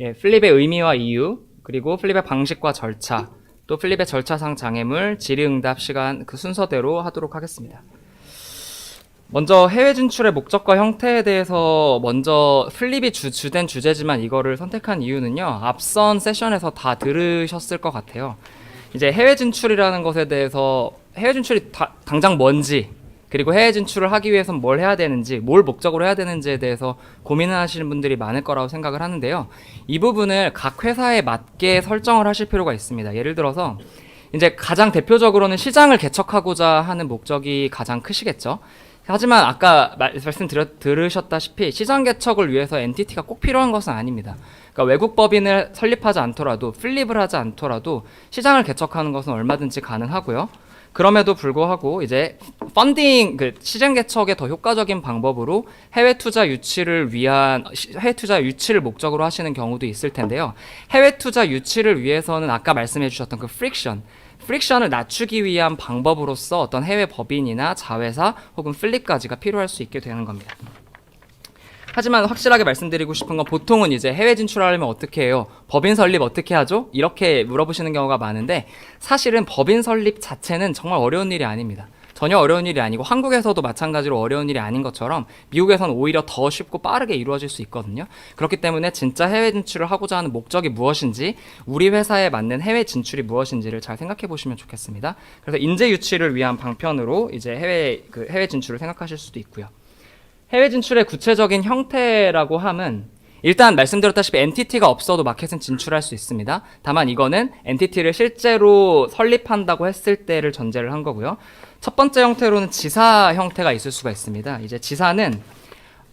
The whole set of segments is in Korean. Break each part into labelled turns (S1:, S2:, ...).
S1: 예, 플립의 의미와 이유, 그리고 플립의 방식과 절차, 또 플립의 절차상 장애물, 질의응답 시간 그 순서대로 하도록 하겠습니다. 먼저 해외 진출의 목적과 형태에 대해서 먼저 플립이 주, 주된 주제지만 이거를 선택한 이유는요. 앞선 세션에서 다 들으셨을 것 같아요. 이제 해외 진출이라는 것에 대해서 해외 진출이 다- 당장 뭔지 그리고 해외 진출을 하기 위해서는 뭘 해야 되는지 뭘 목적으로 해야 되는지에 대해서 고민을 하시는 분들이 많을 거라고 생각을 하는데요. 이 부분을 각 회사에 맞게 설정을 하실 필요가 있습니다. 예를 들어서 이제 가장 대표적으로는 시장을 개척하고자 하는 목적이 가장 크시겠죠. 하지만 아까 말- 말씀 드려, 들으셨다시피 시장 개척을 위해서 엔티티가 꼭 필요한 것은 아닙니다. 그러니까 외국 법인을 설립하지 않더라도 플립을 하지 않더라도 시장을 개척하는 것은 얼마든지 가능하고요. 그럼에도 불구하고 이제 펀딩 그 시장 개척의 더 효과적인 방법으로 해외 투자 유치를 위한 시- 해외 투자 유치를 목적으로 하시는 경우도 있을 텐데요. 해외 투자 유치를 위해서는 아까 말씀해 주셨던 그 프릭션 프릭션을 낮추기 위한 방법으로서 어떤 해외 법인이나 자회사 혹은 플립까지가 필요할 수 있게 되는 겁니다. 하지만 확실하게 말씀드리고 싶은 건 보통은 이제 해외 진출하려면 어떻게 해요? 법인 설립 어떻게 하죠? 이렇게 물어보시는 경우가 많은데 사실은 법인 설립 자체는 정말 어려운 일이 아닙니다. 전혀 어려운 일이 아니고 한국에서도 마찬가지로 어려운 일이 아닌 것처럼 미국에서는 오히려 더 쉽고 빠르게 이루어질 수 있거든요. 그렇기 때문에 진짜 해외 진출을 하고자 하는 목적이 무엇인지 우리 회사에 맞는 해외 진출이 무엇인지를 잘 생각해 보시면 좋겠습니다. 그래서 인재 유치를 위한 방편으로 이제 해외 그 해외 진출을 생각하실 수도 있고요. 해외 진출의 구체적인 형태라고 함은 일단 말씀드렸다시피 엔티티가 없어도 마켓은 진출할 수 있습니다. 다만 이거는 엔티티를 실제로 설립한다고 했을 때를 전제를 한 거고요. 첫 번째 형태로는 지사 형태가 있을 수가 있습니다. 이제 지사는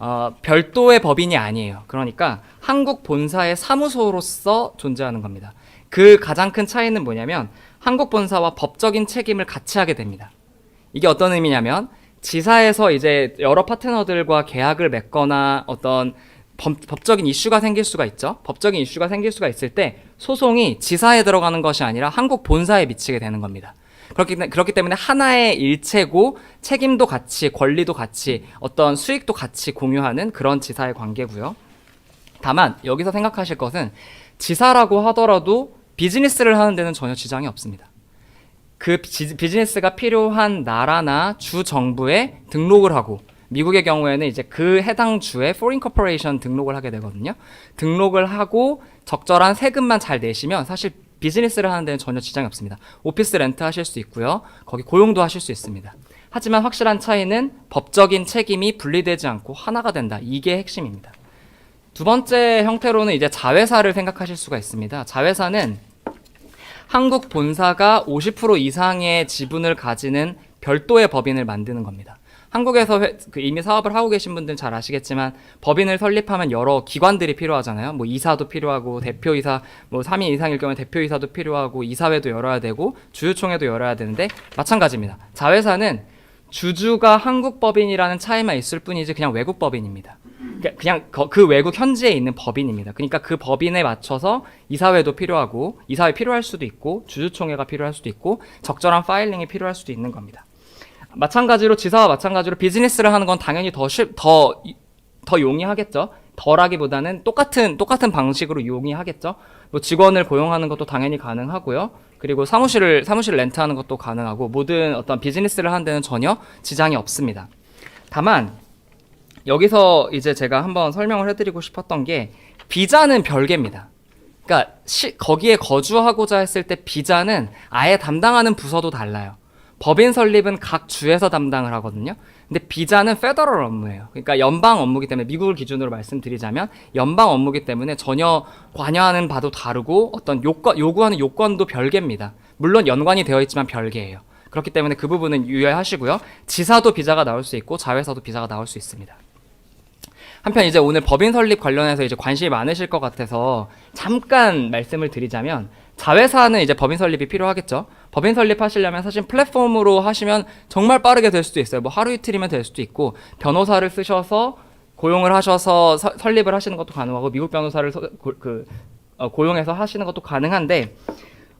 S1: 어, 별도의 법인이 아니에요. 그러니까 한국 본사의 사무소로서 존재하는 겁니다. 그 가장 큰 차이는 뭐냐면 한국 본사와 법적인 책임을 같이 하게 됩니다. 이게 어떤 의미냐면 지사에서 이제 여러 파트너들과 계약을 맺거나 어떤 법, 법적인 이슈가 생길 수가 있죠. 법적인 이슈가 생길 수가 있을 때 소송이 지사에 들어가는 것이 아니라 한국 본사에 미치게 되는 겁니다. 그렇기, 때- 그렇기 때문에 하나의 일체고 책임도 같이 권리도 같이 어떤 수익도 같이 공유하는 그런 지사의 관계고요. 다만 여기서 생각하실 것은 지사라고 하더라도 비즈니스를 하는 데는 전혀 지장이 없습니다. 그 비- 비즈니스가 필요한 나라나 주 정부에 등록을 하고 미국의 경우에는 이제 그 해당 주의 foreign corporation 등록을 하게 되거든요. 등록을 하고 적절한 세금만 잘 내시면 사실 비즈니스를 하는 데는 전혀 지장이 없습니다. 오피스 렌트 하실 수 있고요. 거기 고용도 하실 수 있습니다. 하지만 확실한 차이는 법적인 책임이 분리되지 않고 하나가 된다. 이게 핵심입니다. 두 번째 형태로는 이제 자회사를 생각하실 수가 있습니다. 자회사는 한국 본사가 50% 이상의 지분을 가지는 별도의 법인을 만드는 겁니다. 한국에서 회- 그 이미 사업을 하고 계신 분들은 잘 아시겠지만 법인을 설립하면 여러 기관들이 필요하잖아요. 뭐 이사도 필요하고 대표이사 뭐 3인 이상일 경우에 대표이사도 필요하고 이사회도 열어야 되고 주주총회도 열어야 되는데 마찬가지입니다. 자회사는 주주가 한국 법인이라는 차이만 있을 뿐이지 그냥 외국 법인입니다. 그러니까 그냥 거- 그 외국 현지에 있는 법인입니다. 그러니까 그 법인에 맞춰서 이사회도 필요하고 이사회 필요할 수도 있고 주주총회가 필요할 수도 있고 적절한 파일링이 필요할 수도 있는 겁니다. 마찬가지로 지사와 마찬가지로 비즈니스를 하는 건 당연히 더 쉽, 더, 이- 더 용이하겠죠. 덜하기보다는 똑같은 똑같은 방식으로 용이하겠죠. 뭐 직원을 고용하는 것도 당연히 가능하고요. 그리고 사무실을 사무실 렌트하는 것도 가능하고 모든 어떤 비즈니스를 하는 데는 전혀 지장이 없습니다. 다만 여기서 이제 제가 한번 설명을 해드리고 싶었던 게 비자는 별개입니다. 그러니까 시, 거기에 거주하고자 했을 때 비자는 아예 담당하는 부서도 달라요. 법인 설립은 각 주에서 담당을 하거든요. 근데 비자는 페더럴 업무예요. 그러니까 연방 업무기 때문에 미국을 기준으로 말씀드리자면 연방 업무기 때문에 전혀 관여하는 바도 다르고 어떤 요건 요구하는 요건도 별개입니다. 물론 연관이 되어 있지만 별개예요. 그렇기 때문에 그 부분은 유의하시고요. 지사도 비자가 나올 수 있고 자회사도 비자가 나올 수 있습니다. 한편 이제 오늘 법인 설립 관련해서 이제 관심이 많으실 것 같아서 잠깐 말씀을 드리자면 자회사는 이제 법인 설립이 필요하겠죠. 법인 설립하시려면 사실 플랫폼으로 하시면 정말 빠르게 될 수도 있어요. 뭐 하루 이틀이면 될 수도 있고 변호사를 쓰셔서 고용을 하셔서 서- 설립을 하시는 것도 가능하고 미국 변호사를 서- 고, 그, 어, 고용해서 하시는 것도 가능한데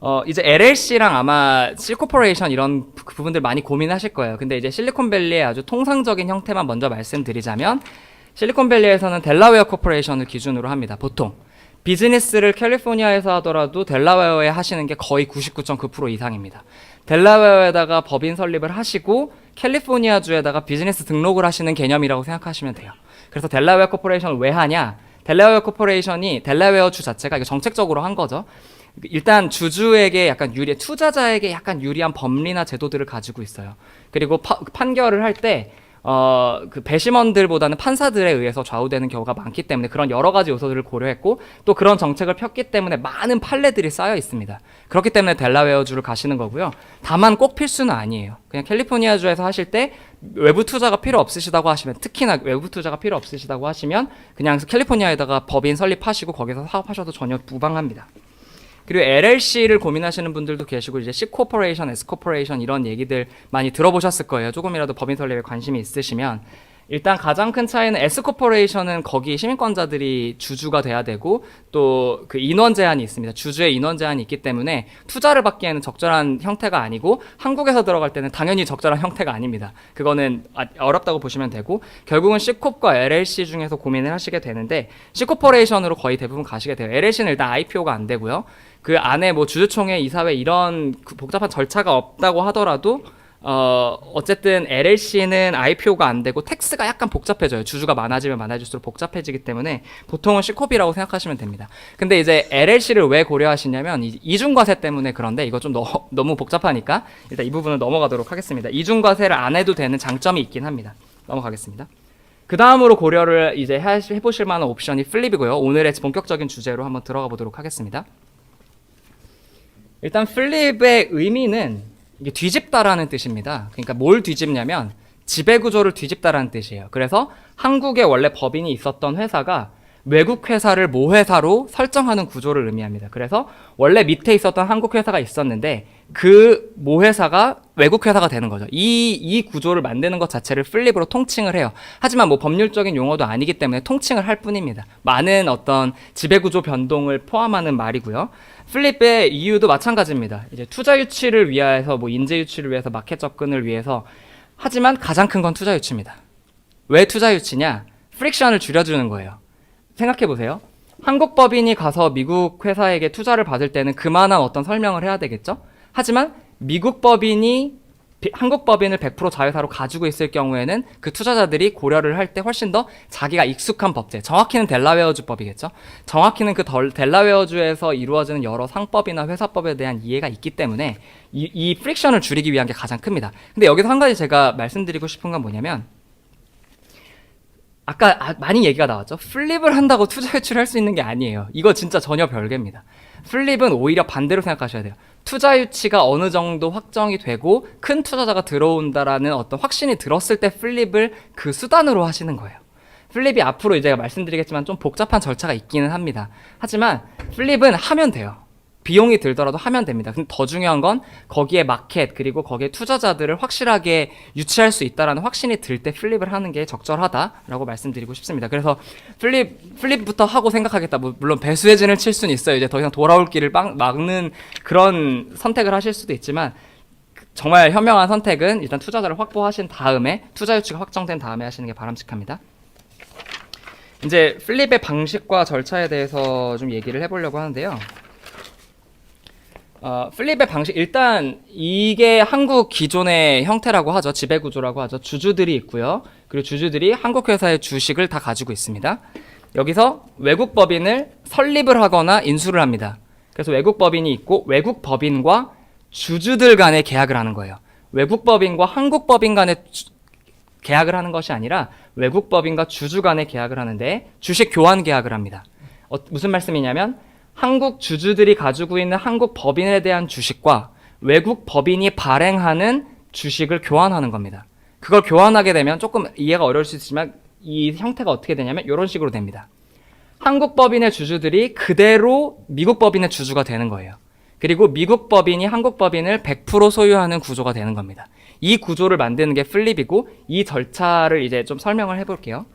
S1: 어, 이제 LLC랑 아마 C코퍼레이션 이런 부- 부분들 많이 고민하실 거예요. 근데 이제 실리콘밸리의 아주 통상적인 형태만 먼저 말씀드리자면 실리콘밸리에서는 델라웨어 코퍼레이션을 기준으로 합니다. 보통 비즈니스를 캘리포니아에서 하더라도 델라웨어에 하시는 게 거의 99.9% 이상입니다. 델라웨어에다가 법인 설립을 하시고 캘리포니아 주에다가 비즈니스 등록을 하시는 개념이라고 생각하시면 돼요. 그래서 델라웨어 코퍼레이션을 왜 하냐? 델라웨어 코퍼레이션이 델라웨어 주 자체가 이거 정책적으로 한 거죠. 일단 주주에게 약간 유리, 투자자에게 약간 유리한 법리나 제도들을 가지고 있어요. 그리고 파- 판결을 할 때 어, 그 배심원들보다는 판사들에 의해서 좌우되는 경우가 많기 때문에 그런 여러 가지 요소들을 고려했고 또 그런 정책을 폈기 때문에 많은 판례들이 쌓여 있습니다. 그렇기 때문에 델라웨어주를 가시는 거고요. 다만 꼭 필수는 아니에요. 그냥 캘리포니아주에서 하실 때 외부 투자가 필요 없으시다고 하시면 특히나 외부 투자가 필요 없으시다고 하시면 그냥 캘리포니아에다가 법인 설립하시고 거기서 사업하셔도 전혀 무방합니다. 그리고 LLC를 고민하시는 분들도 계시고 이제 C 코퍼레이션, S 코퍼레이션 이런 얘기들 많이 들어보셨을 거예요. 조금이라도 법인 설립에 관심이 있으시면 일단 가장 큰 차이는 S 코퍼레이션은 거기 시민권자들이 주주가 돼야 되고 또 그 인원 제한이 있습니다. 주주의 인원 제한이 있기 때문에 투자를 받기에는 적절한 형태가 아니고 한국에서 들어갈 때는 당연히 적절한 형태가 아닙니다. 그거는 아- 어렵다고 보시면 되고 결국은 C컵과 LLC 중에서 고민을 하시게 되는데 C 코퍼레이션으로 거의 대부분 가시게 돼요. LLC는 일단 IPO가 안 되고요. 그 안에 뭐 주주총회, 이사회 이런 그 복잡한 절차가 없다고 하더라도 어 어쨌든 LLC는 IPO가 안 되고 텍스가 약간 복잡해져요. 주주가 많아지면 많아질수록 복잡해지기 때문에 보통은 C컵이라고 생각하시면 됩니다. 근데 이제 LLC를 왜 고려하시냐면 이- 이중과세 때문에 그런데 이거 좀 너, 너무 복잡하니까 일단 이 부분은 넘어가도록 하겠습니다. 이중과세를 안 해도 되는 장점이 있긴 합니다. 넘어가겠습니다. 그 다음으로 고려를 이제 하- 해보실 만한 옵션이 플립이고요. 오늘의 본격적인 주제로 한번 들어가 보도록 하겠습니다. 일단 플립의 의미는 이게 뒤집다라는 뜻입니다. 그러니까 뭘 뒤집냐면 지배 구조를 뒤집다라는 뜻이에요. 그래서 한국에 원래 법인이 있었던 회사가 외국 회사를 모회사로 설정하는 구조를 의미합니다. 그래서 원래 밑에 있었던 한국 회사가 있었는데 그 모회사가 외국 회사가 되는 거죠. 이, 이 구조를 만드는 것 자체를 플립으로 통칭을 해요. 하지만 뭐 법률적인 용어도 아니기 때문에 통칭을 할 뿐입니다. 많은 어떤 지배구조 변동을 포함하는 말이고요. 플립의 이유도 마찬가지입니다. 이제 투자 유치를 위해서 뭐 인재 유치를 위해서 마켓 접근을 위해서 하지만 가장 큰 건 투자 유치입니다. 왜 투자 유치냐? 프릭션을 줄여주는 거예요. 생각해 보세요. 한국 법인이 가서 미국 회사에게 투자를 받을 때는 그만한 어떤 설명을 해야 되겠죠? 하지만 미국 법인이 비- 한국 법인을 100% 자회사로 가지고 있을 경우에는 그 투자자들이 고려를 할 때 훨씬 더 자기가 익숙한 법제, 정확히는 델라웨어주 법이겠죠. 정확히는 그 덜- 델라웨어주에서 이루어지는 여러 상법이나 회사법에 대한 이해가 있기 때문에 이, 이 프릭션을 줄이기 위한 게 가장 큽니다. 근데 여기서 한 가지 제가 말씀드리고 싶은 건 뭐냐면 아까 아- 많이 얘기가 나왔죠. 플립을 한다고 투자 유치를 할수 있는 게 아니에요. 이거 진짜 전혀 별개입니다. 플립은 오히려 반대로 생각하셔야 돼요. 투자 유치가 어느 정도 확정이 되고 큰 투자자가 들어온다라는 어떤 확신이 들었을 때 플립을 그 수단으로 하시는 거예요. 플립이 앞으로 이제 말씀드리겠지만 좀 복잡한 절차가 있기는 합니다. 하지만 플립은 하면 돼요. 비용이 들더라도 하면 됩니다. 근데 더 중요한 건 거기에 마켓 그리고 거기에 투자자들을 확실하게 유치할 수 있다라는 확신이 들 때 플립을 하는 게 적절하다라고 말씀드리고 싶습니다. 그래서 플립 플립부터 하고 생각하겠다. 뭐 물론 배수의 진을 칠 수는 있어요. 이제 더 이상 돌아올 길을 막, 막는 그런 선택을 하실 수도 있지만 정말 현명한 선택은 일단 투자자를 확보하신 다음에 투자 유치가 확정된 다음에 하시는 게 바람직합니다. 이제 플립의 방식과 절차에 대해서 좀 얘기를 해보려고 하는데요. 어, 플립의 방식 일단 이게 한국 기존의 형태라고 하죠. 지배 구조라고 하죠. 주주들이 있고요. 그리고 주주들이 한국 회사의 주식을 다 가지고 있습니다. 여기서 외국 법인을 설립을 하거나 인수를 합니다. 그래서 외국 법인이 있고 외국 법인과 주주들 간의 계약을 하는 거예요. 외국 법인과 한국 법인 간의 주- 계약을 하는 것이 아니라 외국 법인과 주주 간의 계약을 하는데 주식 교환 계약을 합니다. 어, 무슨 말씀이냐면 한국 주주들이 가지고 있는 한국 법인에 대한 주식과 외국 법인이 발행하는 주식을 교환하는 겁니다. 그걸 교환하게 되면 조금 이해가 어려울 수 있지만 이 형태가 어떻게 되냐면 이런 식으로 됩니다. 한국 법인의 주주들이 그대로 미국 법인의 주주가 되는 거예요. 그리고 미국 법인이 한국 법인을 100% 소유하는 구조가 되는 겁니다. 이 구조를 만드는 게 플립이고 이 절차를 이제 좀 설명을 해볼게요.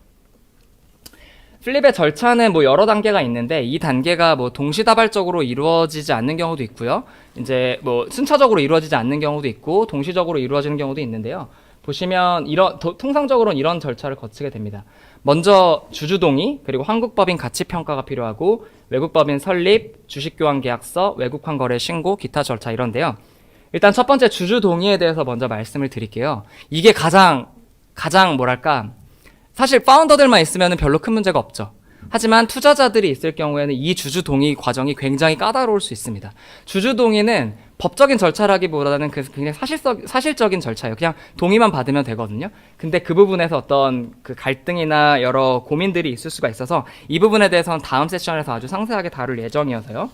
S1: 플립의 절차는 뭐 여러 단계가 있는데 이 단계가 뭐 동시다발적으로 이루어지지 않는 경우도 있고요. 이제 뭐 순차적으로 이루어지지 않는 경우도 있고 동시적으로 이루어지는 경우도 있는데요. 보시면 이런 도- 통상적으로는 이런 절차를 거치게 됩니다. 먼저 주주 동의 그리고 한국법인 가치 평가가 필요하고 외국법인 설립, 주식 교환 계약서, 외국환 거래 신고, 기타 절차 이런데요. 일단 첫 번째 주주 동의에 대해서 먼저 말씀을 드릴게요. 이게 가장 가장 뭐랄까 사실 파운더들만 있으면 별로 큰 문제가 없죠. 하지만 투자자들이 있을 경우에는 이 주주 동의 과정이 굉장히 까다로울 수 있습니다. 주주 동의는 법적인 절차라기보다는 그 굉장히 사실적, 사실적인 절차예요. 그냥 동의만 받으면 되거든요. 근데 그 부분에서 어떤 그 갈등이나 여러 고민들이 있을 수가 있어서 이 부분에 대해서는 다음 세션에서 아주 상세하게 다룰 예정이어서요.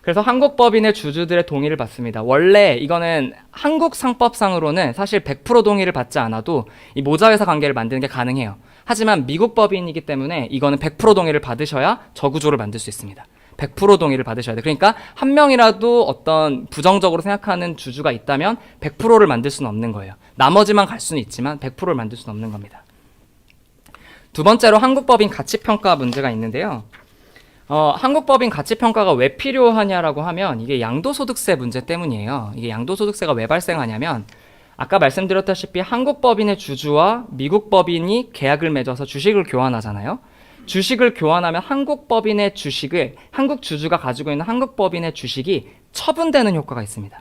S1: 그래서 한국 법인의 주주들의 동의를 받습니다. 원래 이거는 한국 상법상으로는 사실 100% 동의를 받지 않아도 이 모자회사 관계를 만드는 게 가능해요. 하지만 미국 법인이기 때문에 이거는 100% 동의를 받으셔야 저구조를 만들 수 있습니다. 100% 동의를 받으셔야 돼요. 그러니까 한 명이라도 어떤 부정적으로 생각하는 주주가 있다면 100%를 만들 수는 없는 거예요. 나머지만 갈 수는 있지만 100%를 만들 수는 없는 겁니다. 두 번째로 한국 법인 가치 평가 문제가 있는데요. 어, 한국법인 가치평가가 왜 필요하냐라고 하면 이게 양도소득세 문제 때문이에요. 이게 양도소득세가 왜 발생하냐면 아까 말씀드렸다시피 한국 법인의 주주와 미국 법인이 계약을 맺어서 주식을 교환하잖아요. 주식을 교환하면 한국 법인의 주식을 한국 주주가 가지고 있는 한국 법인의 주식이 처분되는 효과가 있습니다.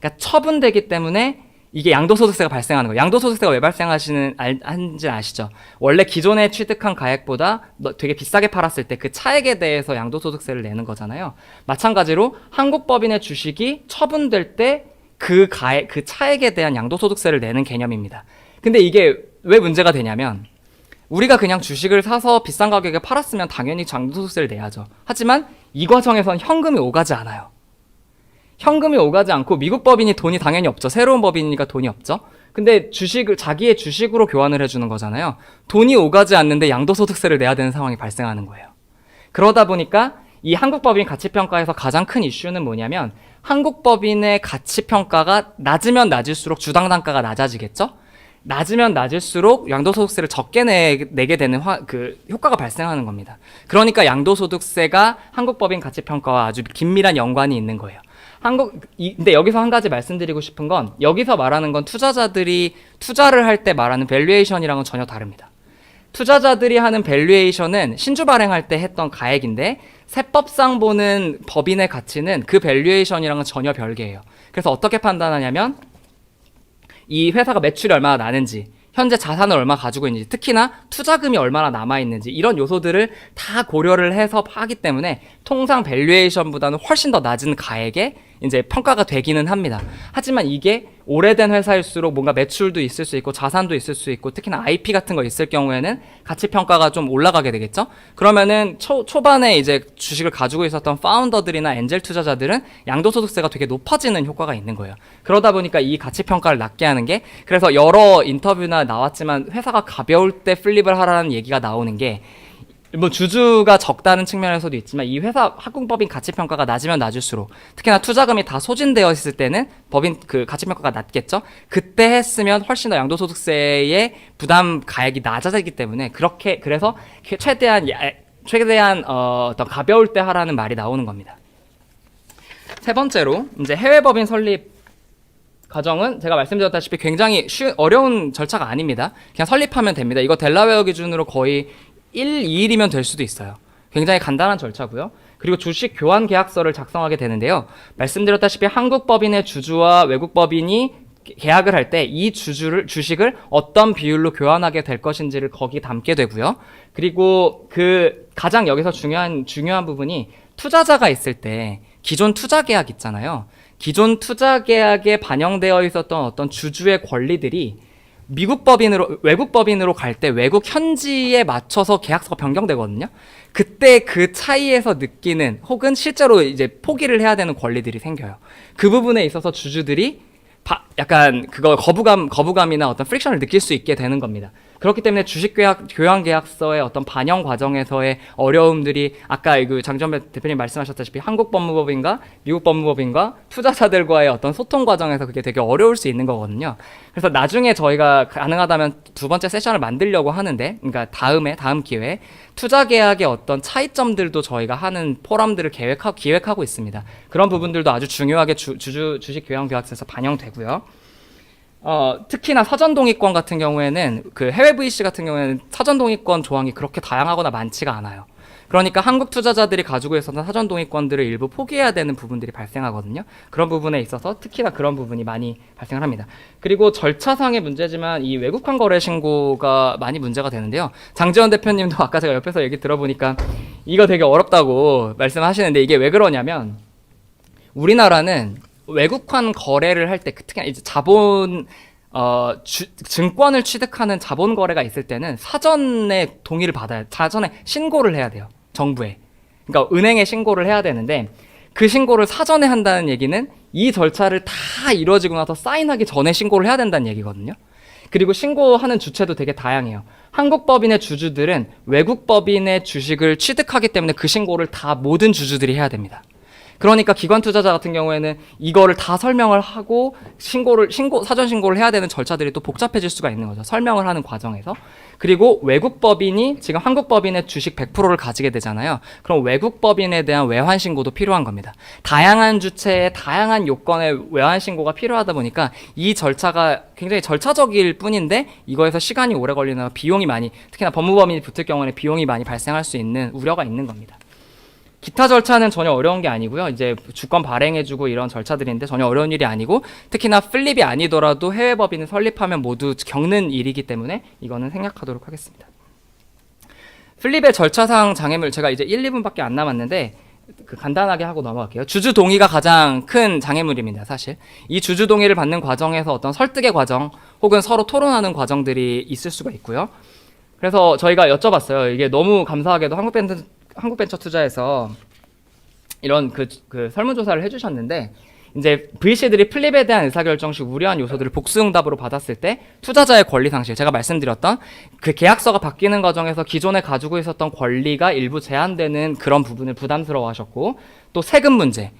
S1: 그러니까 처분되기 때문에 이게 양도소득세가 발생하는 거예요. 양도소득세가 왜 발생하시는 알, 하는지 아시죠? 원래 기존에 취득한 가액보다 너- 되게 비싸게 팔았을 때 그 차액에 대해서 양도소득세를 내는 거잖아요. 마찬가지로 한국 법인의 주식이 처분될 때 그 가액, 그 차액에 대한 양도소득세를 내는 개념입니다. 근데 이게 왜 문제가 되냐면 우리가 그냥 주식을 사서 비싼 가격에 팔았으면 당연히 양도소득세를 내야죠. 하지만 이 과정에선 현금이 오가지 않아요. 현금이 오가지 않고 미국 법인이 돈이 당연히 없죠. 새로운 법인이니까 돈이 없죠. 근데 주식을 자기의 주식으로 교환을 해주는 거잖아요. 돈이 오가지 않는데 양도소득세를 내야 되는 상황이 발생하는 거예요. 그러다 보니까 이 한국법인 가치평가에서 가장 큰 이슈는 뭐냐면 한국 법인의 가치 평가가 낮으면 낮을수록 주당 단가가 낮아지겠죠? 낮으면 낮을수록 양도소득세를 적게 내, 내게 되는 화, 그 효과가 발생하는 겁니다. 그러니까 양도소득세가 한국법인 가치평가와 아주 긴밀한 연관이 있는 거예요. 한국 이, 근데 여기서 한 가지 말씀드리고 싶은 건 여기서 말하는 건 투자자들이 투자를 할 때 말하는 밸류에이션이랑은 전혀 다릅니다. 투자자들이 하는 밸류에이션은 신주 발행할 때 했던 가액인데 세법상 보는 법인의 가치는 그 밸류에이션이랑은 전혀 별개예요. 그래서 어떻게 판단하냐면 이 회사가 매출이 얼마나 나는지 현재 자산을 얼마 가지고 있는지 특히나 투자금이 얼마나 남아 있는지 이런 요소들을 다 고려를 해서 하기 때문에 통상 밸류에이션보다는 훨씬 더 낮은 가액에 이제 평가가 되기는 합니다. 하지만 이게 오래된 회사일수록 뭔가 매출도 있을 수 있고 자산도 있을 수 있고 특히나 IP 같은 거 있을 경우에는 가치 평가가 좀 올라가게 되겠죠. 그러면은 초, 초반에 이제 주식을 가지고 있었던 파운더들이나 엔젤 투자자들은 양도소득세가 되게 높아지는 효과가 있는 거예요. 그러다 보니까 이 가치 평가를 낮게 하는 게 그래서 여러 인터뷰나 나왔지만 회사가 가벼울 때 플립을 하라는 얘기가 나오는 게 뭐 주주가 적다는 측면에서도 있지만 이 회사 학공법인 가치 평가가 낮으면 낮을수록 특히나 투자금이 다 소진되어 있을 때는 법인 그 가치 평가가 낮겠죠. 그때 했으면 훨씬 더 양도소득세의 부담 가액이 낮아지기 때문에 그렇게 그래서 최대한 야- 최대한 어, 어떤 가벼울 때 하라는 말이 나오는 겁니다. 세 번째로 이제 해외 법인 설립 과정은 제가 말씀드렸다시피 굉장히 쉬, 어려운 절차가 아닙니다. 그냥 설립하면 됩니다. 이거 델라웨어 기준으로 거의 1, 2일이면 될 수도 있어요. 굉장히 간단한 절차고요. 그리고 주식 교환 계약서를 작성하게 되는데요. 말씀드렸다시피 한국 법인의 주주와 외국 법인이 계약을 할 때 이 주주를 주식을 어떤 비율로 교환하게 될 것인지를 거기 담게 되고요. 그리고 그 가장 여기서 중요한 중요한 부분이 투자자가 있을 때 기존 투자 계약 있잖아요. 기존 투자 계약에 반영되어 있었던 어떤 주주의 권리들이 미국 법인으로 외국 법인으로 갈 때 외국 현지에 맞춰서 계약서가 변경되거든요. 그때 그 차이에서 느끼는 혹은 실제로 이제 포기를 해야 되는 권리들이 생겨요. 그 부분에 있어서 주주들이 바- 약간 그거 거부감 거부감이나 어떤 프릭션을 느낄 수 있게 되는 겁니다. 그렇기 때문에 주식 계약 교환 계약서의 어떤 반영 과정에서의 어려움들이 아까 그 장전배 대표님 말씀하셨다시피 한국 법무법인과 미국 법무법인과 투자자들과의 어떤 소통 과정에서 그게 되게 어려울 수 있는 거거든요. 그래서 나중에 저희가 가능하다면 두 번째 세션을 만들려고 하는데, 그러니까 다음에 다음 기회에 투자 계약의 어떤 차이점들도 저희가 하는 포럼들을 계획하고 기획하고 있습니다. 그런 부분들도 아주 중요하게 주, 주주 주식 교환 계약서에서 반영되고요. 어, 특히나 사전 동의권 같은 경우에는 그 해외 VC 같은 경우에는 사전 동의권 조항이 그렇게 다양하거나 많지가 않아요. 그러니까 한국 투자자들이 가지고 있었던 사전 동의권들을 일부 포기해야 되는 부분들이 발생하거든요. 그런 부분에 있어서 특히나 그런 부분이 많이 발생을 합니다. 그리고 절차상의 문제지만 이 외국환 거래 신고가 많이 문제가 되는데요. 장지원 대표님도 아까 제가 옆에서 얘기 들어보니까 이거 되게 어렵다고 말씀하시는데 이게 왜 그러냐면 우리나라는 외국환 거래를 할 때 특히나 이제 자본 어, 주, 증권을 취득하는 자본 거래가 있을 때는 사전에 동의를 받아야 사전에 신고를 해야 돼요. 정부에. 그러니까 은행에 신고를 해야 되는데 그 신고를 사전에 한다는 얘기는 이 절차를 다 이루어지고 나서 사인하기 전에 신고를 해야 된다는 얘기거든요. 그리고 신고하는 주체도 되게 다양해요. 한국 법인의 주주들은 외국 법인의 주식을 취득하기 때문에 그 신고를 다 모든 주주들이 해야 됩니다. 그러니까 기관 투자자 같은 경우에는 이거를 다 설명을 하고 신고를 신고 사전 신고를 해야 되는 절차들이 또 복잡해질 수가 있는 거죠. 설명을 하는 과정에서. 그리고 외국 법인이 지금 한국 법인의 주식 100%를 가지게 되잖아요. 그럼 외국 법인에 대한 외환 신고도 필요한 겁니다. 다양한 주체의 다양한 요건의 외환 신고가 필요하다 보니까 이 절차가 굉장히 절차적일 뿐인데 이거에서 시간이 오래 걸리나 비용이 많이 특히나 법무법인이 붙을 경우에는 비용이 많이 발생할 수 있는 우려가 있는 겁니다. 기타 절차는 전혀 어려운 게 아니고요. 이제 주권 발행해주고 이런 절차들인데 전혀 어려운 일이 아니고 특히나 플립이 아니더라도 해외 법인을 설립하면 모두 겪는 일이기 때문에 이거는 생략하도록 하겠습니다. 플립의 절차상 장애물 제가 이제 1, 2분밖에 안 남았는데 그 간단하게 하고 넘어갈게요. 주주 동의가 가장 큰 장애물입니다, 사실. 이 주주 동의를 받는 과정에서 어떤 설득의 과정 혹은 서로 토론하는 과정들이 있을 수가 있고요. 그래서 저희가 여쭤봤어요. 이게 너무 감사하게도 한국벤처, 한국벤처 투자에서 이런 그, 그 설문조사를 해주셨는데 이제 VC들이 플립에 대한 의사결정 시 우려한 요소들을 복수응답으로 받았을 때 투자자의 권리 상실 제가 말씀드렸던 그 계약서가 바뀌는 과정에서 기존에 가지고 있었던 권리가 일부 제한되는 그런 부분을 부담스러워하셨고 또 세금 문제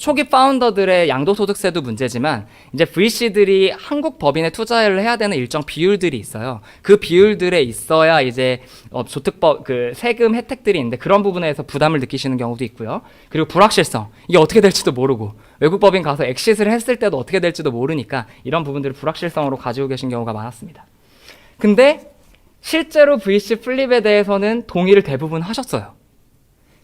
S1: 초기 파운더들의 양도소득세도 문제지만 이제 VC들이 한국 법인에 투자를 해야 되는 일정 비율들이 있어요. 그 비율들에 있어야 이제 어, 소득법 그 세금 혜택들이 있는데 그런 부분에서 부담을 느끼시는 경우도 있고요. 그리고 불확실성 이게 어떻게 될지도 모르고 외국 법인 가서 엑시스를 했을 때도 어떻게 될지도 모르니까 이런 부분들을 불확실성으로 가지고 계신 경우가 많았습니다. 근데 실제로 VC 플립에 대해서는 동의를 대부분 하셨어요.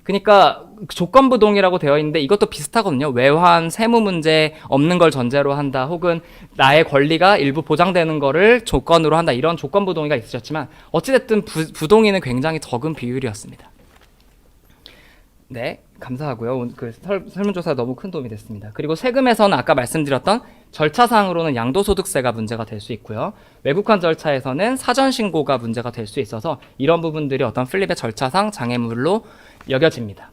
S1: 그러니까 조건부 동의라고 되어 있는데 이것도 비슷하거든요. 외환, 세무 문제 없는 걸 전제로 한다. 혹은 나의 권리가 일부 보장되는 거를 조건으로 한다. 이런 조건부 동의가 있으셨지만 어찌됐든 부, 부동의는 굉장히 적은 비율이었습니다. 네, 감사하고요. 그 설, 설문조사 너무 큰 도움이 됐습니다. 그리고 세금에서는 아까 말씀드렸던 절차상으로는 양도소득세가 문제가 될 수 있고요. 외국환 절차에서는 사전 신고가 문제가 될 수 있어서 이런 부분들이 어떤 플립의 절차상 장애물로 여겨집니다.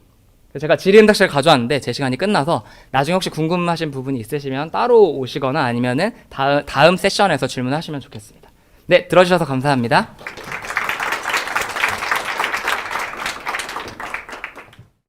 S1: 제가 질의응답실 가져왔는데 제 시간이 끝나서 나중에 혹시 궁금하신 부분이 있으시면 따로 오시거나 아니면은 다음, 다음 세션에서 질문하시면 좋겠습니다. 네, 들어주셔서 감사합니다.